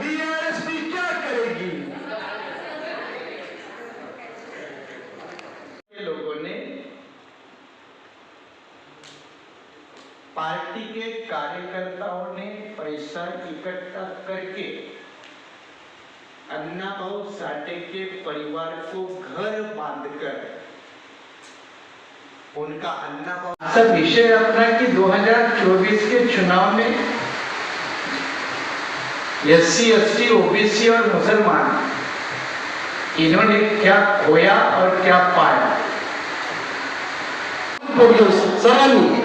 BRSP क्या करेगी? लोगों ने पार्टी के कार्यकर्ताओं ने पैसा इकट्ठा करके अन्ना भाऊ साठे के परिवार को घर बांधकर उनका अन्ना भाऊ असा विषय अपना कि 2024 के चुनाव में S C S T OBC और मुसलमान इन्होंने क्या खोया और क्या पाया सरांनी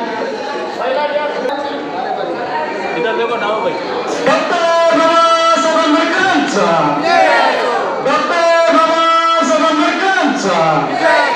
डॉक्टर बाबासाहेब आंबेडकरांचा डॉक्टर बाबासाहेब आंबेडकरांचा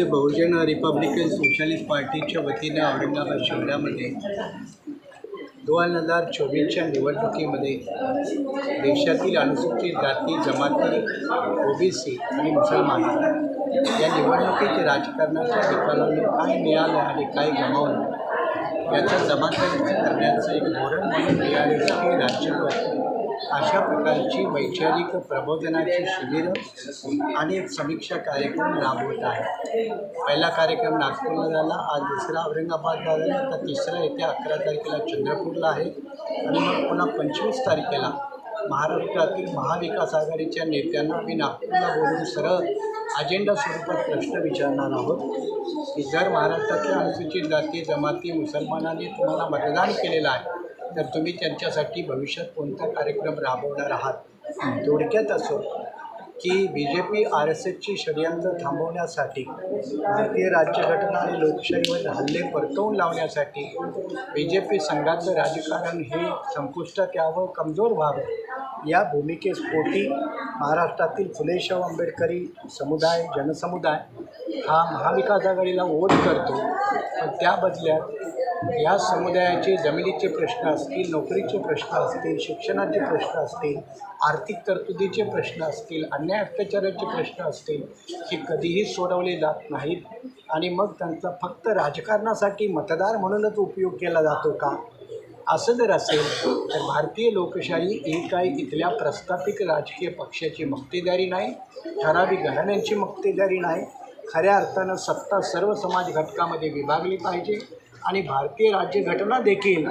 आज बहुजन रिपब्लिकन सोशलिस्ट पार्टीच्या वतीनं औरंगाबाद शहरामध्ये दोन हजार चोवीसच्या निवडणुकीमध्ये देशातील अनुसूचित जाती जमाती ओबीसी आणि मुसलमान या निवडणुकीत राजकारणाच्या निकालाने काय मिळालं आणि काय गमावलं याचा जमातबंदी करण्याचं एक धोरण म्हणून बी आर राज्यभर अशा प्रकारची वैचारिक प्रबोधनाची शिबिरं आणि समीक्षा कार्यक्रम राबवत आहे. पहिला कार्यक्रम नागपूरला झाला आज दुसरा औरंगाबाद झाला आता तिसरा येत्या अकरा तारखेला चंद्रपूरला आहे. आणि मग पुन्हा पंचवीस तारखेला महाराष्ट्रातील महाविकास आघाडीच्या नेत्यांना आम्ही नागपूरला बोलून सरळ अजेंडा स्वरूपात प्रश्न विचारणार आहोत की जर महाराष्ट्रातल्या अनुसूचित जाती जमाती मुसलमानांनी तुम्हाला मतदान केलेलं आहे तर तुम्ही त्यांच्यासाठी भविष्यात कोणता कार्यक्रम राबवणार आहात? थोडक्यात असो की B J P R S एसची षडयंत्र थांबवण्यासाठी भारतीय राज्यघटना आणि लोकशाहीवर हल्ले परतवून लावण्यासाठी बी जे पी संघाचं राजकारण हे संपुष्टात यावं कमजोर व्हावं. या भूमिकेपोटी महाराष्ट्रातील फुलेशाह आंबेडकरी समुदाय जनसमुदाय हा महाविकास आघाडीला वोट करतो. पण त्या बदल्यात या समुदायाचे जमिनीचे प्रश्न असतील नोकरीचे प्रश्न असतील शिक्षणाचे प्रश्न असतील आर्थिक तरतुदीचे प्रश्न असतील अन्याय अत्याचाराचे प्रश्न असतील हे कधीही सोडवले जात नाहीत. आणि मग त्यांचा फक्त राजकारणासाठी मतदार म्हणूनच उपयोग केला जातो का? असं जर असेल तर भारतीय लोकशाही ही काही इथल्या प्रस्थापित राजकीय पक्षाची मक्तेदारी नाही ठराविक घराण्यांची मक्तेदारी नाही? खऱ्या अर्थानं सत्ता सर्व समाज घटकामध्ये विभागली पाहिजे. आणि भारतीय राज्यघटना देखील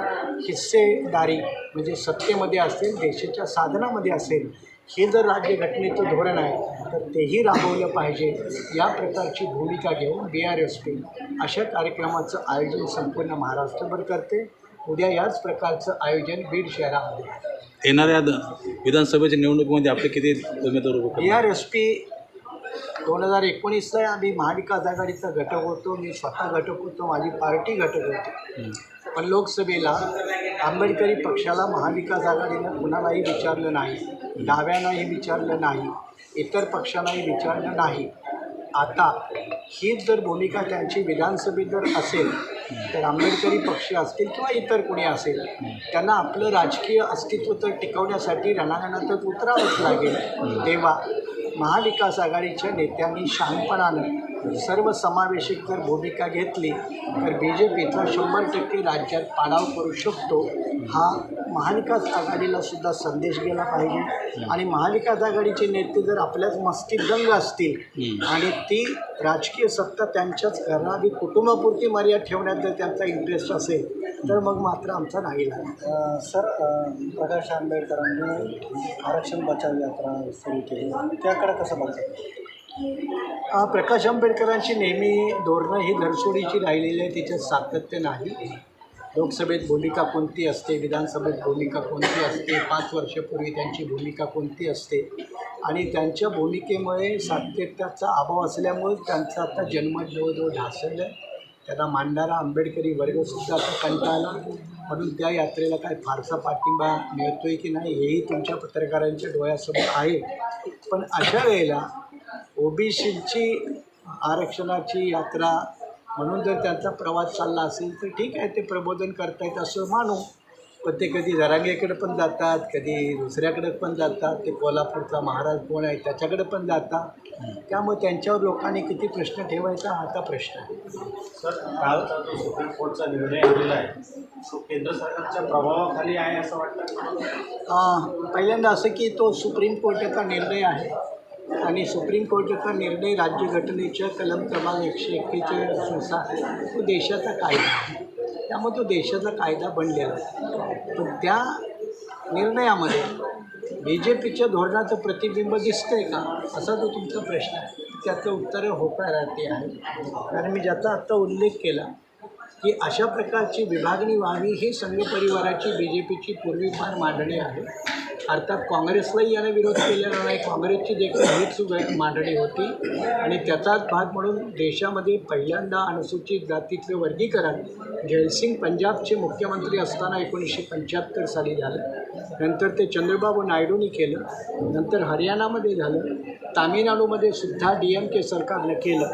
हिस्सेदारी म्हणजे सत्तेमध्ये असेल देशाच्या साधनामध्ये असेल हे जर राज्यघटनेचं धोरण आहे तर तेही राबवलं पाहिजे या प्रकारची भूमिका घेऊन बी आर एस पी अशा कार्यक्रमाचं आयोजन संपूर्ण महाराष्ट्रभर करते उद्या याच प्रकारचं आयोजन बीड शहरामध्ये. येणाऱ्या द- विधानसभेच्या निवडणुकीमध्ये आपले किती उमेदवार बी? आर एस पी दोन हजार एकोणीसला आम्ही महाविकास आघाडीचा घटक होतो मी स्वतः घटक होतो माझी पार्टी घटक होती. पण लोकसभेला आंबेडकरी पक्षाला महाविकास आघाडीनं कुणालाही विचारलं नाही डाव्यांनाही विचारलं नाही इतर पक्षांनाही विचारलं नाही. आता हीच जर भूमिका त्यांची विधानसभेत जर असेल तर आंबेडकरी पक्ष असतील किंवा इतर कोणी असेल त्यांना आपलं राजकीय अस्तित्व तर टिकवण्यासाठी रणांगणातच उतरावंच लागेल. तेव्हा महाविकास आघाडीच्या नेत्यांनी शहाणपणानं सर्वसमावेशक जर भूमिका घेतली. तर बी जे पीचा शंभर टक्के राज्यात पाडाव करू शकतो हा महाविकास आघाडीला सुद्धा संदेश गेला पाहिजे. आणि महाविकास आघाडीचे नेते जर आपल्याच मस्तीत दंग असतील. आणि ती राजकीय सत्ता त्यांच्याच घरावी कुटुंबापुरती मर्यादा ठेवण्यात जर त्यांचा इंटरेस्ट असेल तर मग मात्र आमचा नाही लागेल सर प्रकाश आंबेडकरांनी आरक्षण बचाव यात्रा सुरू केली. त्याकडे कसं बघतात? अ, प्रकाश आंबेडकरांची नेहमी धोरणं ही धरसोडीची राहिलेली आहे तिच्यात सातत्य नाही. लोकसभेत भूमिका कोणती असते? विधानसभेत भूमिका कोणती असते? पाच वर्षापूर्वी त्यांची भूमिका कोणती असते? आणि त्यांच्या भूमिकेमुळे सातत्याचा अभाव असल्यामुळे त्यांचा आता जन्म जवळजवळ ढासळलं आहे त्यांना मांडणारा आंबेडकरी वर्गसुद्धा आता कंटाळला. म्हणून त्या यात्रेला काय फारसा पाठिंबा मिळतोय की नाही हेही तुमच्या पत्रकारांच्या डोळ्यासमोर आहे. पण अशा वेळेला ओबीसीची आरक्षणाची यात्रा म्हणून जर त्यांचा प्रवास चालला असेल तर ठीक आहे ते प्रबोधन करतायत असं मानू. पण ते कधी जरांगेकडे पण जातात कधी दुसऱ्याकडे पण जातात. ते कोल्हापूरचा महाराज कोण आहे त्याच्याकडे पण जातात. त्यामुळे त्यांच्यावर लोकांनी किती प्रश्न ठेवायचा हा आता प्रश्न आहे. सर कालचा जो सुप्रीम कोर्टचा निर्णय आलेला आहे तो केंद्र सरकारच्या प्रभावाखाली आहे असं वाटतं? पहिल्यांदा असं की तो सुप्रीम कोर्टाचा निर्णय आहे. आणि सुप्रीम कोर्टाचा निर्णय राज्यघटनेच्या कलम क्रमांक एकशे एक्केचाळीसनुसार तो देशाचा कायदा आहे. त्यामुळे तो देशाचा कायदा बनलेला आहे. पण त्या निर्णयामध्ये बी जे पीच्या धोरणाचं प्रतिबिंब दिसतंय का असा तो तुमचा प्रश्न आहे. त्याचं उत्तर होकारार्थी आहे. कारण मी ज्याचा आत्ता उल्लेख केला की अशा प्रकारची विभागणी व्हावी ही संघ परिवाराची बी जे पीची पूर्वीपार मांडणी आहे. अर्थात काँग्रेसलाही याला विरोध केलेला नाही. काँग्रेसची देखील हीच सुग- मांडणी होती. आणि त्याचाच भाग म्हणून देशामध्ये पहिल्यांदा अनुसूचित जातीचं वर्गीकरण जयसिंग पंजाबचे मुख्यमंत्री असताना एकोणीसशे पंच्याहत्तर साली झालं. नंतर ते चंद्रबाबू नायडूंनी केलं. नंतर हरियाणामध्ये झालं. तामिळनाडूमध्ये सुद्धा डी एम के सरकारनं केलं.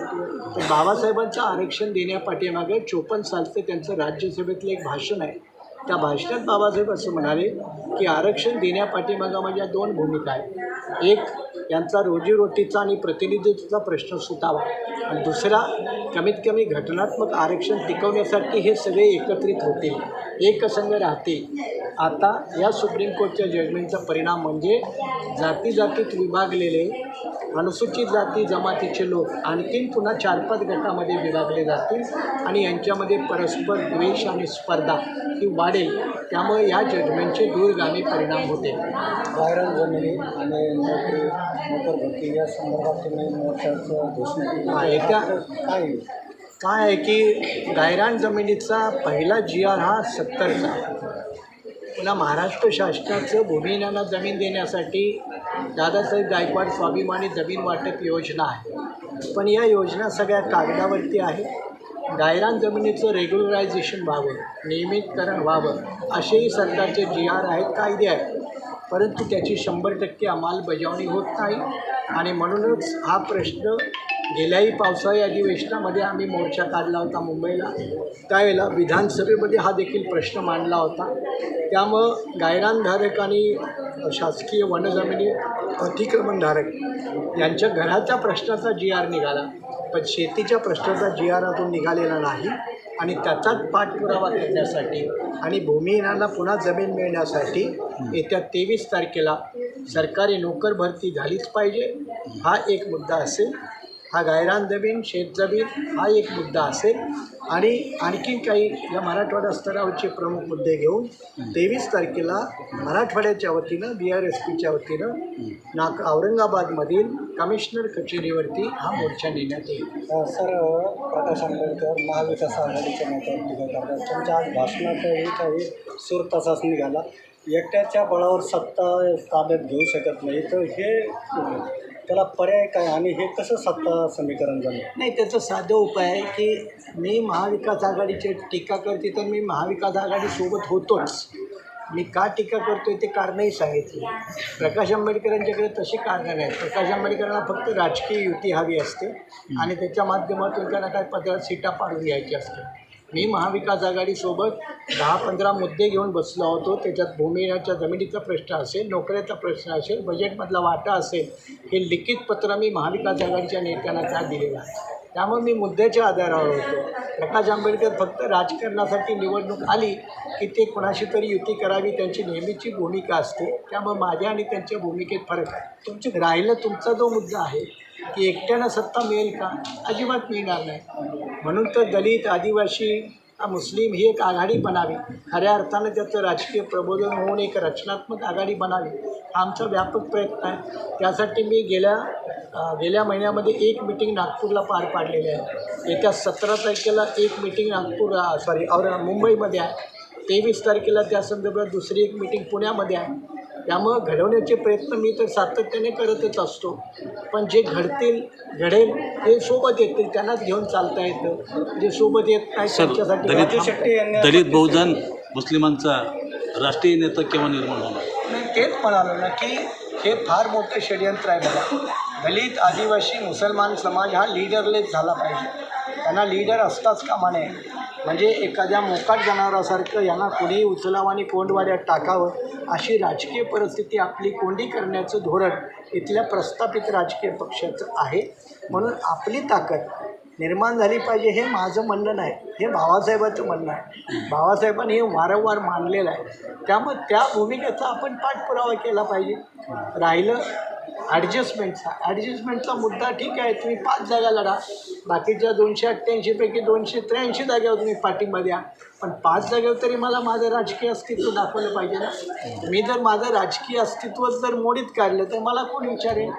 तर बाबासाहेबांचं आरक्षण देण्यापाठीमागे चोपन्न सालचं त्यांचं राज्यसभेतलं एक भाषण आहे. त्या भाषणात बाबासाहेब असं म्हणाले की आरक्षण देण्यापाठीमागं माझ्या दोन भूमिका आहेत. एक यांचा रोजीरोटीचा आणि प्रतिनिधित्वाचा प्रश्न सुटावा. आणि दुसरा कमीत कमी घटनात्मक आरक्षण टिकवण्यासाठी हे सगळे एकत्रित होतील एकसंघ राहतील. आता या सुप्रीम कोर्टच्या जजमेंटचा परिणाम म्हणजे जाती जातीत विभागलेले अनुसूचित जाती जमातीचे लोक आणखीन पुन्हा चार पाच गटामध्ये विभागले जातील आणि यांच्यामध्ये परस्पर द्वेष आणि स्पर्धा ही वाढेल. त्यामुळे या जजमेंटचे दूरगामी परिणाम होते. गायरान जमिनी आणि नोकरी नोकर भरती या संदर्भात तुम्ही मोर्चाचं घोषणा केली. येत्या काय? काय आहे की गायरान जमिनीचा पहिला जी आर हा सत्तरचा. पुन्हा महाराष्ट्र शासनाचं भूमिहीनांना जमीन देण्यासाठी दादासाहेब गायकवाड स्वाभिमानी जमीन वाटप योजना आहे. पण या योजना सगळ्या कागदावरती आहे गायरान जमिनीचं रेग्युलरायझेशन व्हावं नियमितकरण व्हावं असेही सरकारचे जी आर आहेत कायदे आहेत. परंतु त्याची शंभर टक्के अंमलबजावणी होत नाही. आणि म्हणूनच हा प्रश्न गेल्याही पावसाळी अधिवेशनामध्ये आम्ही मोर्चा काढला होता मुंबईला. त्यावेळेला विधानसभेमध्ये हा देखील प्रश्न मांडला होता. त्यामुळं गायरानधारक आणि शासकीय वनजमिनी अतिक्रमणधारक यांच्या घराच्या प्रश्नाचा जी आर निघाला. पण शेतीच्या प्रश्नाचा जी आर अजून निघालेला नाही आणि त्याचाच पाठपुरावा करण्यासाठी आणि भूमिहीनांना पुन्हा जमीन मिळण्यासाठी येत्या तेवीस तारखेला सरकारी नोकर भरती झालीच पाहिजे हा एक मुद्दा असेल. हा गायरान जमीन शेतजमीन हा एक मुद्दा असेल. आणि आणखी काही या मराठवाडा स्तरावरचे प्रमुख मुद्दे घेऊन तेवीस तारखेला मराठवाड्याच्या वतीनं बी आर एस पीच्या वतीनं नाक औरंगाबादमधील कमिशनर कचेरीवरती हा मोर्चा नेण्यात येईल. सर प्रकाश आंबेडकर महाविकास आघाडीच्या नेत्यावर तुमच्या आज भाषणाचाही काही सूर तसाच निघाला. एकट्याच्या बळावर सत्ता ताब्यात घेऊ शकत नाही तर हे त्याला पर्याय काय? आणि हे कसं सत्ता समीकरण झालं? नाही त्याचा साधा उपाय आहे की मी महाविकास आघाडीची टीका करते तर मी महाविकास आघाडीसोबत होतोच. मी का टीका करतोय ते कारणही सांगितली. प्रकाश आंबेडकरांच्याकडे तशी कारणं नाहीत. प्रकाश आंबेडकरांना फक्त राजकीय युती हवी असते आणि त्याच्या माध्यमातून त्यांना काय पदरात सीटा पाडून घ्यायची असते. मी महाविकास आघाडीसोबत दहा पंधरा मुद्दे घेऊन बसलो होतो. त्याच्यात भूमीच्या जमिनीचा प्रश्न असेल नोकऱ्याचा प्रश्न असेल बजेटमधला वाटा असेल हे लिखित पत्र मी महाविकास आघाडीच्या नेत्यांना त्या दिलेलं आहे? त्यामुळे मी मुद्द्याच्या आधारावर होतो. प्रकाश आंबेडकर फक्त राजकारणासाठी निवडणूक आली की ते कोणाशी तरी युती करावी त्यांची नेहमीची भूमिका असते. त्यामुळे माझ्या आणि त्यांच्या भूमिकेत फरक आहे. तुमची राहिलं तुमचा जो मुद्दा आहे की एकट्यानं सत्ता मिळेल का? अजिबात मिळणार नाही. म्हणून तर दलित आदिवासी मुस्लिम ही एक आघाडी बनावी. खऱ्या अर्थानं त्याचं राजकीय प्रबोधन होऊन एक रचनात्मक आघाडी बनावी हा आमचा व्यापक प्रयत्न आहे. त्यासाठी मी गेल्या गेल्या महिन्यामध्ये एक मिटिंग नागपूरला पार पाडलेली आहे. येत्या सतरा तारखेला एक मिटिंग नागपूर सॉरी और मुंबईमध्ये आहे. तेवीस तारखेला त्या संदर्भात दुसरी एक मिटिंग पुण्यामध्ये आहे. त्यामुळं घडवण्याचे प्रयत्न मी तर सातत्याने करतच असतो. पण जे घडतील घडेल ते सोबत येतील त्यांनाच घेऊन चालता येतं. जे सोबत येत नाही त्यांच्यासाठी दलित- राजू शेट्टी यांनी दलित बहुजन मुस्लिमांचा राष्ट्रीय नेता केव्हा निर्माण होणार? मी तेच म्हणालो ना की हे फार मोठं षडयंत्र आहे बघा. दलित आदिवासी मुसलमान समाज हा लीडरलेस झाला पाहिजे. त्यांना लीडर असताच कामा नये म्हणजे एखाद्या मोकाट जनावरासारखं यांना कुणीही उचलावं आणि कोंडवाड्यात टाकावं अशी राजकीय परिस्थिती आपली कोंडी करण्याचं धोरण इथल्या प्रस्थापित राजकीय पक्षाचं आहे. म्हणून आपली ताकद निर्माण झाली पाहिजे हे माझं म्हणणं नाही हे बाबासाहेबाचं म्हणणं आहे. बाबासाहेबांनी हे वारंवार मानलेलं आहे. त्यामुळे त्या भूमिकेचा आपण पाठपुरावा केला पाहिजे. राहिलं ॲडजस्टमेंटचा ॲडजस्टमेंटचा मुद्दा ठीक आहे तुम्ही पाच जागा लढा. बाकीच्या दोनशे अठ्ठ्याऐंशीपैकी दोनशे त्र्याऐंशी जागेवर तुम्ही पाठिंबा द्या पण पाच जागेवर तरी मला माझं राजकीय अस्तित्व दाखवलं पाहिजे ना. मी जर माझं राजकीय अस्तित्व जर मोडीत काढलं तर मला कोण विचारेल?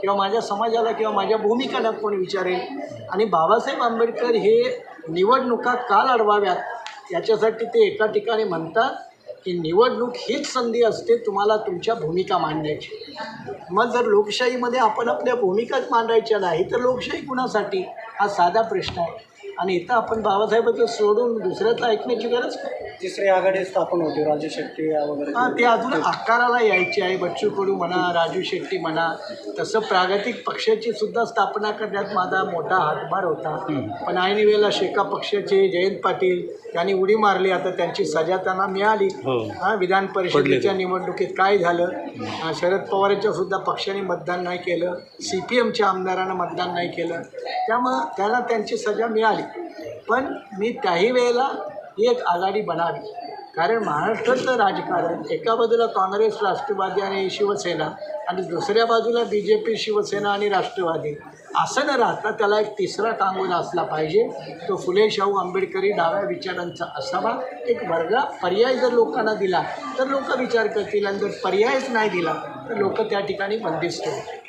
किंवा माझ्या समाजाला किंवा माझ्या भूमिकाला कोण विचारेल? आणि बाबासाहेब आंबेडकर हे निवडणुका का लढवाव्यात? याच्यासाठी ते एका ठिकाणी म्हणतात की निवडणूक हीच संधी असते तुम्हाला तुमच्या भूमिका मांडण्याची. मग जर लोकशाहीमध्ये आपण आपल्या भूमिकाच मांडायच्या नाही तर लोकशाही कुणासाठी? हा साधा प्रश्न आहे. आणि इथं आपण बाबासाहेबाचं सोडून दुसऱ्याचं ऐकण्याची गरज तिसरी आघाडी स्थापन होती राजू शेट्टी वगैरे. हां ते अजून आकाराला यायचे आहे बच्चू कडू म्हणा राजू शेट्टी म्हणा. तसं प्रागतिक पक्षाची सुद्धा स्थापना करण्यात माझा मोठा हातभार होता. पण ऐन वेळेला शेका पक्षाचे जयंत पाटील यांनी उडी मारली आता त्यांची सजा त्यांना मिळाली. हो. हां विधान परिषदेच्या निवडणुकीत काय झालं? शरद पवारांच्या सुद्धा पक्षाने मतदान नाही केलं. सी पी एमच्या आमदारानं मतदान नाही केलं. त्यामुळं त्याला त्यांची सजा मिळाली. पण मी काही वेळेला ही एक आघाडी बनावी. कारण महाराष्ट्राचं राजकारण एका बाजूला काँग्रेस राष्ट्रवादी आणि शिवसेना आणि दुसऱ्या बाजूला बी जे पी शिवसेना आणि राष्ट्रवादी. असं न राहता त्याला एक तिसरा टांगून असला पाहिजे. तो फुले शाहू आंबेडकरी डाव्या विचारांचा असावा. एक वर्ग पर्याय जर लोकांना दिला तर लोक विचार करतील. आणि जर पर्यायच नाही दिला तर लोक त्या ठिकाणी बंदिस्त होतील.